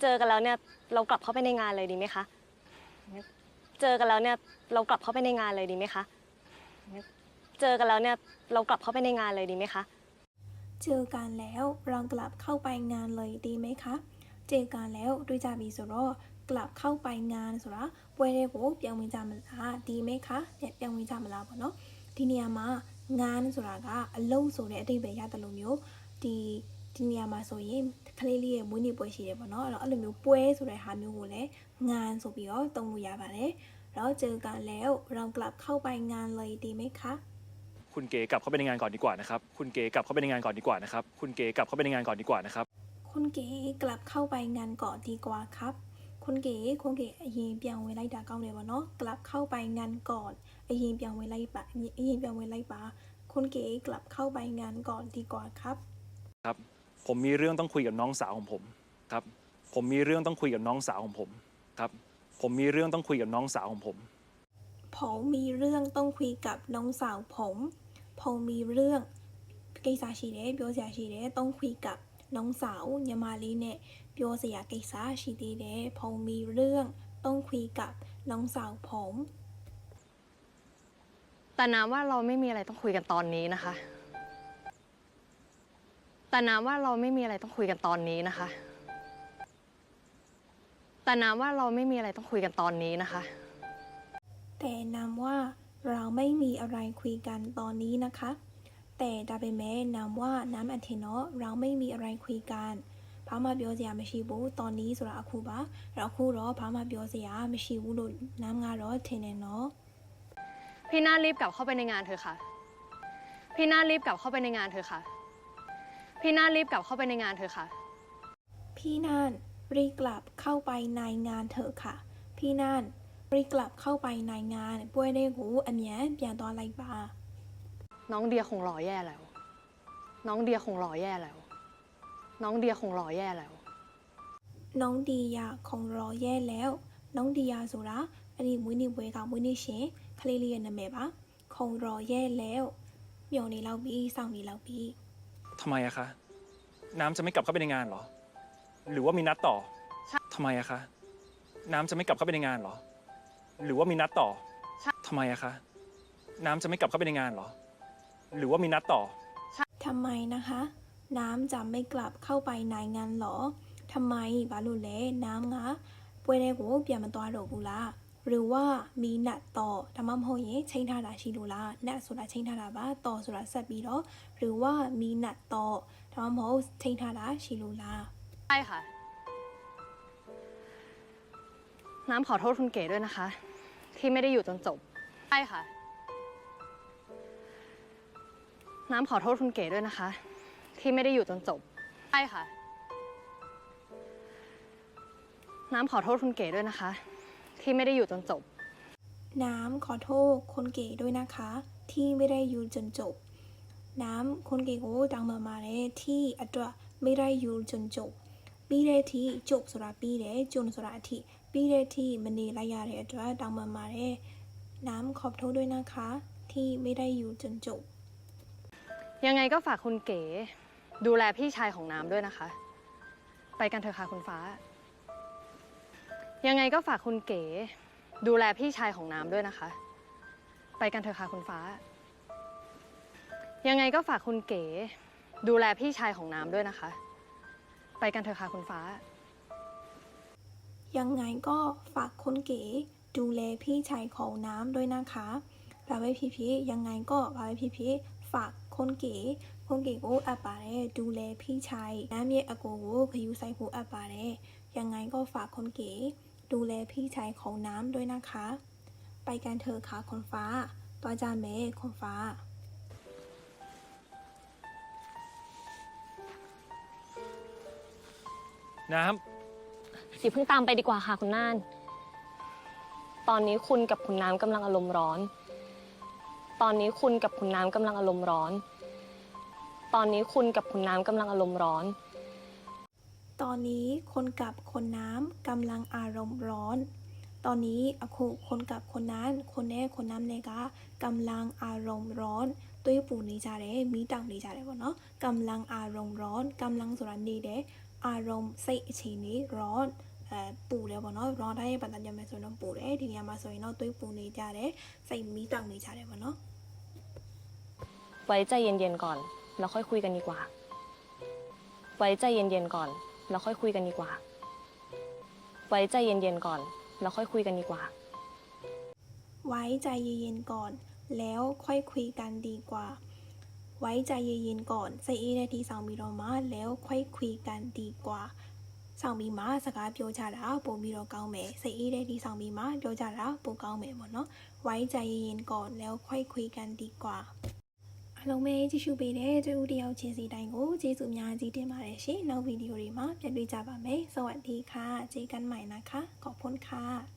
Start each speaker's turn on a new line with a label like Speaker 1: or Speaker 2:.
Speaker 1: เจอกันแล้วเนี่ยเรากลับเข้าไปในงานเลยดีไหมคะ เจอกันแล้วเนี่ยเรากลับเข้าไปในงานเลยดีไหมคะ เจอกันแล้วเนี่ยเรากลับเข้าไปในงานเลยดีไหมคะ
Speaker 2: เจอกันแล้วเรากลับเข้าไปงานเลยดีไหมคะ เจอกันแล้วတွေ့ကြပြီဆိုတော့กลับเข้าไปงานဆိုတာပွဲတွေကိုပြောင်းဝင်ကြမလားဒီไหมคะเนี่ยပြောင်းဝင်ကြမလားပေါ့နော်ဒီနေရာမှာงานဆိုတာကအလုံးဆိုတဲ့အဓိပ္ပာယ်ရတယ်လို့မျိုးဒီ ဒီနေရာမှာဆိုရင်ကလေးလေးရဲ့မွေးနေ့ပွဲရှိတယ်ပေါ့နော်အဲ့တော့အဲ့လိုမျိုးပွဲဆိုတဲ့ဟာမျိုးကိုလည်းงานဆိုပြီးတော့သုံးလို့ရပါတယ်แล้วเจอกันแล้วเรากลับเข้าไปงานเลยดีไหมคะ
Speaker 3: คุณเก๋กลับเข้าไปในงานก่อนดีกว่านะครับ คุณเก๋กลับเข้าไปในงานก่อนดีกว่านะครับ คุณเก๋กลับเข้าไปในงานก่อนดีกว่านะครับ
Speaker 2: คุณเก๋กลับเข้าไปงานก่อนดีกว่าครับ คุณเก๋คุณเก๋အရင်ပြန်ဝင်လိုက်တာကောင်းတယ်ပေါ့နော်กลับเข้าไปงานก่อนအရင်ပြန်ဝင်လိုက်ပါအရင်ပြန်ဝင်လိုက်ပါคุณเก๋กลับเข้าไปงานก่อนดีกว่าครับ
Speaker 3: ครับ ผมมีเรื่องต้องคุยกับน้องสาวของผมครับ ผมมีเรื่องต้องคุยกับน้องสาวของผมครับ ผมมีเรื่องต้องคุยกับน้องสาวของผม
Speaker 2: ผมมีเรื่องต้องคุยกับน้องสาวผมผมมีเรื่องကိစ္စရှိတယ်ပြောစရာရှိတယ်ต้องคุยกับน้องสาวညီမလေးနဲ့ပြောစရာကိစ္စရှိသေးတယ်ผมมีเรื่องต้องคุยกับน้องสาวผม
Speaker 1: แต่น้ำว่าเราไม่มีอะไรต้องคุยกันตอนนี้นะคะ แต่น้ำว่าเราไม่มีอะไรต้องคุยกันตอนนี้นะคะ แต่น้ำว่าเราไม่มีอะไรต้องคุยกันตอนนี้นะคะ
Speaker 2: แต่นำว่าเราไม่มีอะไรคุยกันตอนนี้นะคะ แต่ဒါပေမဲ့นำว่าน้ำอันเทนเนาะเราไม่มีอะไรคุยกันဘာမှပြောစရာမရှိဘူးตอนนี้ဆိုတာအခုပါအဲ့တော့အခုတော့ဘာမှပြောစရာမရှိဘူးလို့น้ำကတော့ထင်တယ်เนาะ
Speaker 1: พี่น่ารีบกลับเข้าไปในงานเถอะค่ะ พี่น่ารีบกลับเข้าไปในงานเถอะค่ะ พี่น่านรีบกลับเข้าไปในงานเถอะค่ะ
Speaker 2: พี่น่านรีบกลับเข้าไปในงานเถอะค่ะ พี่น่านรีบกลับเข้าไปในงานป่วยได้หูอันเนี้ยเปลี่ย
Speaker 1: นตอนไรบ้าน้องเดียคงหล่อแย่แล้ว น้องเดียคงหล่อแย่แล้ว น้องเดียคงหล่อแย่แล้ว
Speaker 2: น้องเดียคงรอแย่แล้ว น้องเดียสุระอันนี้มือนี่เวกามือนี่เชคลีเรียนนะแม่ปะคงรอแย่แล้วเดี๋ยวนี้เราบีสั่ง
Speaker 3: นี้เราบี้ำไมอะคะ น้ำจะไม่กลับเข้าไปในงานเหรอ หรือว่ามีนัดต่อทำไมอะคะ น้ำจะไม่กลับเข้าไปในงานเหรอ หรือว่ามีนัดต่อทำไมอะคะ น้ำจะไม่กลับเข้าไปในงานเหรอ หรือว่ามีนัดต่อ
Speaker 2: ทำไมนะคะ น้ำจะไม่กลับเข้าไปในงานหรอทำไมบาลูเล่น้ำงะป่วยในหัวเปียมาตัวหลบุล่า หรือว่ามีนัดต่อဒါမှမဟုတ်ရင်ချိန်ထားတာရှိလို့လားนัดဆိုတာချိန်ထားတာပါต่อဆိုတာဆက်ပြီးတော့หรือว่ามีนัดต่อဒါမှမဟုတ်ချိန်ထားတာရှိလို့လား
Speaker 1: ใช่ค่ะ น้ำขอโทษคุณเก๋ด้วยนะคะ ที่ไม่ได้อยู่จนจบ ใช่ค่ะ น้ำขอโทษคุณเก๋ด้วยนะคะ ที่ไม่ได้อยู่จนจบ ใช่ค่ะ น้ำขอโทษคุณเก๋ด้วยนะคะ ที่ไม่ได้อยู่จนจบ
Speaker 2: น้ำขอโทษคนเก๋ด้วยนะคะ ที่ไม่ได้อยู่จนจบ น้ำคนเก๋ကိုတောင်းပန်ပါတယ်ที่အတွက်ไม่ได้อยู่จนจบပြီးတဲ့ထိจบဆိုတာပြီးတယ်ကျွန်းဆိုတာအထိပြီးတဲ့ထိမနေလိုက်ရတဲ့အတွက်တောင်းပန်ပါတယ်น้ำขอบโทษด้วยนะคะ ที่ไม่ได้อยู่จนจบ
Speaker 1: ยังไงก็ฝากคุณเก๋ ดูแลพี่ชายของน้ำด้วยนะคะ ไปกันเถอะค่ะคุณฟ้า ยังไงก็ฝากคุณเก๋ ดูแลพี่ชายของน้ำด้วยนะคะ ไปกันเถอะค่ะคุณฟ้า ยังไงก็ฝากคุณเก๋ ดูแลพี่ชายของน้ำด้วยนะคะ ไปกันเถอะค่ะคุณฟ้า
Speaker 2: ยังไงก็ฝากคุณเก๋ดูแลพี่ชายของน้ำด้วยนะคะปาไว้พีพียังไงก็ปาไว้พีพีฝากคนเก๋คนเก๋โอ้อาปาเรดูแลพี่ชายน้ำเย็นอากโกขยุใส่หูอาปาเรยังไงก็ฝากคนเก๋ ดูแลพี่ชายของน้ำด้วยนะคะ ไปกันเถอะค่ะคนฟ้าตัวจานเมย์คนฟ้า
Speaker 3: น้ำ
Speaker 1: อย่าเพิ่งตามไปดีกว่าค่ะคุณน่าน ตอนนี้คุณกับคุณน้ำกำลังอารมณ์ร้อน ตอนนี้คุณกับคุณน้ำกำลังอารมณ์ร้อน ตอนนี้คุณกับคุณน้ำกำลังอารมณ์ร้อน
Speaker 2: ตอนนี้คนกับคนน้ำกำลังอารมณ์ร้อน ตอนนี้အခုคนกับคนนั้นคนနဲ့คนน้ำတွေကกำลังอารมณ์ร้อนသွေးပူနေကြတယ်မီးတောက်နေကြတယ်ပေါ့နော်กำลังอารมณ์ร้อนกำลังဆိုတာနေတယ် အာရုံစိတ်အခြေအနေร้อนအဲပူတယ်ပေါ့နော်ร้อนတိုင်းရဲ့ပတ်သက်ကြမယ်ဆိုရင်တော့ပူတယ်ဒီနေရာမှာဆိုရင်တော့သွေးပူနေကြတယ်စိတ်မီးတောက်နေကြတယ်ပေါ့နော်
Speaker 1: ไว้ใจเย็นๆก่อน แล้วค่อยคุยกันดีกว่า ไว้ใจเย็นๆก่อน แล้วค่อยคุยกันดีกว่า ไว้ใจเย็นๆก่อน แล้วค่อยคุยกันดีกว่า
Speaker 2: ไว้ใจเย็นๆก่อน แล้วค่อยคุยกันดีกว่า ไว้ใจเย็นๆก่อนစိတ်အေးတဲ့ဒီဆောင်ပြီးတော့မှแล้วค่อยคุยกันดีกว่าဆောင်ပြီးမှစကားပြောကြတာပို့ပြီးတော့ကောင်းမယ်စိတ်အေးတဲ့ဒီဆောင်ပြီးမှပြောကြတာပိုကောင်းမယ်ပေါ့နော်ไว้ใจเย็นๆก่อนแล้วค่อยคุยกันดีกว่า အားလုံးပဲကြည့်ရှုပေးတဲ့တူတယောက်ချင်းစီတိုင်းကိုကျေးဇူးအများကြီးတင်ပါတယ်ရှင်နောက်ဗီဒီယိုတွေမှာပြန်တွေ့ကြပါမယ်စวัสดีค่ะเจอกันใหม่นะคะขอบคุณค่ะ